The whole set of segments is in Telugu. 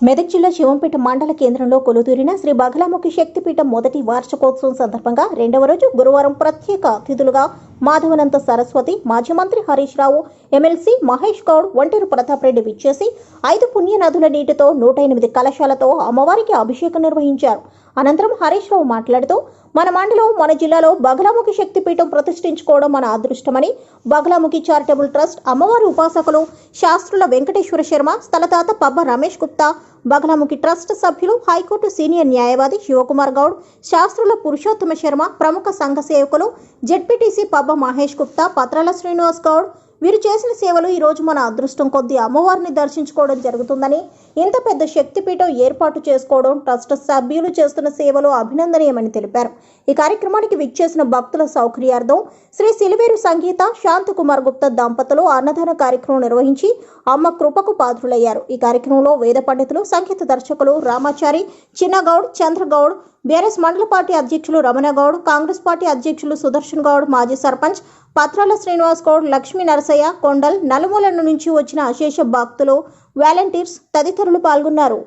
మెదక్ జిల్లా శివంపేట మండల కేంద్రంలో కొలుదూరిన శ్రీ బగలాముఖి శక్తిపీఠం మొదటి వార్షికోత్సవం సందర్భంగా రెండవ రోజు గురువారం ప్రత్యేక అతిథులుగా మాధవనంత సరస్వతి మాజీ మంత్రి హరీష్ రావు ఎమ్మెల్సీ మహేష్ గౌడ్ ఒంటేరు ప్రతాప్ రెడ్డి విచ్చేసి ఐదు పుణ్య నదుల నీటితో నూట ఎనిమిది కలశాలతో అమ్మవారికి అభిషేకం నిర్వహించారు. అనంతరం హరీష్ రావు మాట్లాడుతూ మన మండలం మన జిల్లాలో బగలాముఖి శక్తిపీఠం ప్రతిష్ఠించుకోవడం మన అదృష్టమని బగలాముఖి చారిటబుల్ ట్రస్ట్ అమ్మవారి ఉపాసకులు శాస్త్రుల వెంకటేశ్వర శర్మ స్థలదాత పబ్బ రమేష్ గుప్తా బగలాముఖి ట్రస్ట్ సభ్యులు హైకోర్టు సీనియర్ న్యాయవాది శివకుమార్ గౌడ్ శాస్త్రుల పురుషోత్తమ శర్మ ప్రముఖ సంఘ సేవకులు జెడ్పీటీసీ పబ్బ మహేష్ గుప్తా పత్రాల శ్రీనివాస్ గౌడ్ వీరు చేసిన సేవలు ఈరోజు మన అదృష్టం కొద్దీ అమ్మవారిని దర్శించుకోవడం జరుగుతుందని ఇంత పెద్ద శక్తిపీఠం ఏర్పాటు చేసుకోవడం ట్రస్ట్ సభ్యులు చేస్తున్న సేవలు అభినందనీయమని తెలిపారు. ఈ కార్యక్రమానికి విచ్చేసిన భక్తుల సౌకర్యార్థం శ్రీ సిలివేరు సంగీత శాంతకుమార్ గుప్తా దంపతులు అన్నదాన కార్యక్రమం నిర్వహించి అమ్మ కృపకు పాత్రులయ్యారు. ఈ కార్యక్రమంలో వేద పండితులు సంగీత దర్శకులు రామాచారి చిన్నగౌడ్ చంద్రగౌడ్ బీఆర్ఎస్ మండల పార్టీ అధ్యక్షులు రమణగౌడ్ కాంగ్రెస్ పార్టీ అధ్యక్షులు సుదర్శన్ గౌడ్ మాజీ సర్పంచ్ పత్రాల శ్రీనివాస్ గౌడ్ లక్ష్మీ నరసయ్య కొండల్ నలుమూల నుంచి వచ్చిన అశేష భక్తులు వాలంటీర్స్ తదితరులు పాల్గొన్నారు.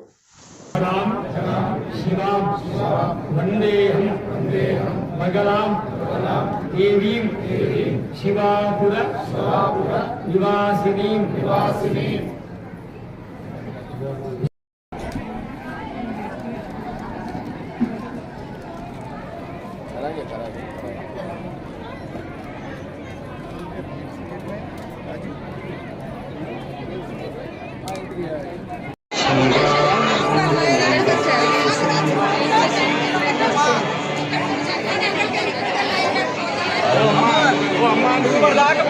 శివాపుర నివాసినీం నివాసినీం. అమ్మా నువ్వు దాకా